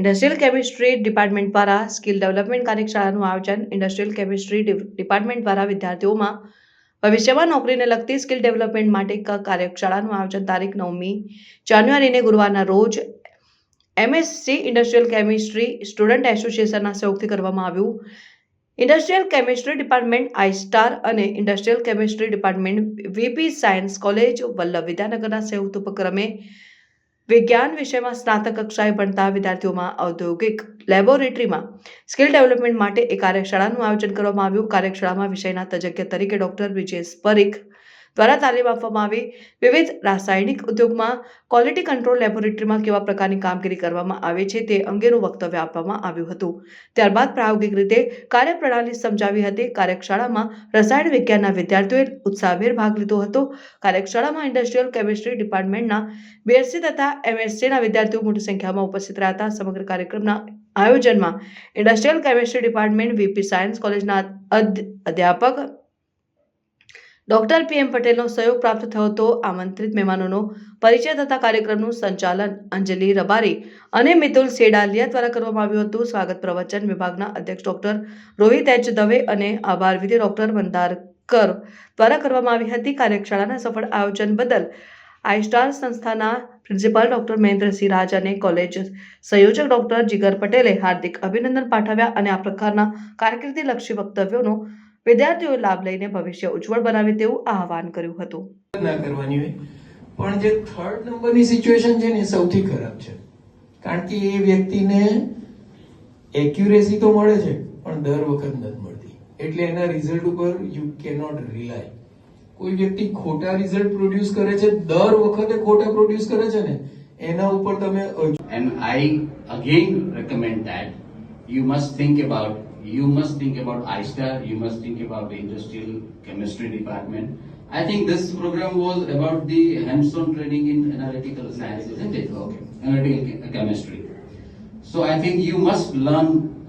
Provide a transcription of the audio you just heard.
Industrial chemistry department દ્વારા skill development કાર્યશાળાનું આયોજન ઇન્ડસ્ટ્રીયલ કેમિસ્ટ્રી ડિપાર્ટમેન્ટ દ્વારા વિદ્યાર્થીઓમાં ભવિષ્યમાં નોકરીને લગતી સ્કિલ ડેવલપમેન્ટ માટે કાર્યશાળાનું આયોજન તારીખ નવમી જાન્યુઆરીને ગુરુવારના રોજ એમએસસી ઇન્ડસ્ટ્રીયલ કેમિસ્ટ્રી સ્ટુડન્ટ એસોસિએશનના સહયોગથી કરવામાં આવ્યું. ઇન્ડસ્ટ્રીયલ કેમિસ્ટ્રી ડિપાર્ટમેન્ટ આઈસ્ટાર અને industrial chemistry department VP science college Vallabh વિદ્યાનગરના સંયુક્ત ઉપક્રમે વિજ્ઞાન વિષયમાં સ્નાતક કક્ષાએ ભણતા વિદ્યાર્થીઓમાં ઔદ્યોગિક લેબોરેટરીમાં સ્કિલ ડેવલપમેન્ટ માટે એક કાર્યશાળાનું આયોજન કરવામાં આવ્યું. કાર્યશાળામાં વિષયના તજજ્ઞ તરીકે ડોક્ટર વિજય પરીખ દ્વારા તાલીમ આપવામાં આવી. વિવિધ રાસાયણિક ઉદ્યોગમાં ક્વોલિટી કંટ્રોલ લેબોરેટરીમાં કેવા પ્રકારની કામગીરી કરવામાં આવે છે તે અંગેનું વક્તવ્ય આપવામાં આવ્યું હતું. ત્યારબાદ પ્રાયોગિક રીતે કાર્યપ્રણાલી સમજાવી હતી. કાર્યશાળામાં રસાયણ વિજ્ઞાનના વિદ્યાર્થીઓએ ઉત્સાહભેર ભાગ લીધો હતો. કાર્યશાળામાં ઇન્ડસ્ટ્રીયલ કેમિસ્ટ્રી ડિપાર્ટમેન્ટના બીએસસી તથા એમએસસીના વિદ્યાર્થીઓ મોટી સંખ્યામાં ઉપસ્થિત રહ્યા હતા. સમગ્ર કાર્યક્રમના આયોજનમાં industrial chemistry department VP science કોલેજના અધ- અધ્યાપક ડોક્ટર પીએમ પટેલનો સહયોગ પ્રાપ્ત થયો હતો આમંત્રિત મહેમાનોનો પરિચય તથા કાર્યક્રમનું સંચાલન અંજલિ રબારી અને મિતુલ સેડાલિયા દ્વારા કરવામાં આવ્યું હતું. સ્વાગત પ્રવચન વિભાગના અધ્યક્ષ ડોક્ટર રોહિત એચ દવે અને આભાર વિધિ ડોક્ટર મંદારકર દ્વારા કરવામાં આવી હતી. કાર્યશાળાના સફળ આયોજન બદલ આઈસ્ટાર સંસ્થાના પ્રિન્સિપાલ ડોક્ટર મહેન્દ્રસિંહ રાજ અને કોલેજ સંયોજક ડોક્ટર જીગર પટેલે હાર્દિક અભિનંદન પાઠવ્યા અને આ પ્રકારના કારકિર્દીલક્ષી વક્તવ્યોનો વિદ્યાર્થીઓએ લાભ લઈને ભવિષ્ય ઉજ્જવળ બનાવે તેવું આહવાન કર્યું હતું. ના કરવાની હોય. પણ જે થર્ડ નંબરની સિચ્યુએશન છે ને એ સૌથી ખરાબ છે. કારણ કે એ વ્યક્તિને એક્યુરેસી તો મળે છે પણ દર વખત નથી મળતી. એટલે એના રિઝલ્ટ ઉપર યુ કેનોટ રિલાય કોઈ વ્યક્તિ ખોટા રિઝલ્ટ પ્રોડ્યુસ કરે છે દર વખતે ખોટા પ્રોડ્યુસ કરે છે ને એના ઉપર તમે and I again recommend that you must think about you must think about iStar, you must think about the industrial chemistry department. I think this program was about the hands-on training in analytical science, isn't it? Okay, analytical chemistry. So I think you must learn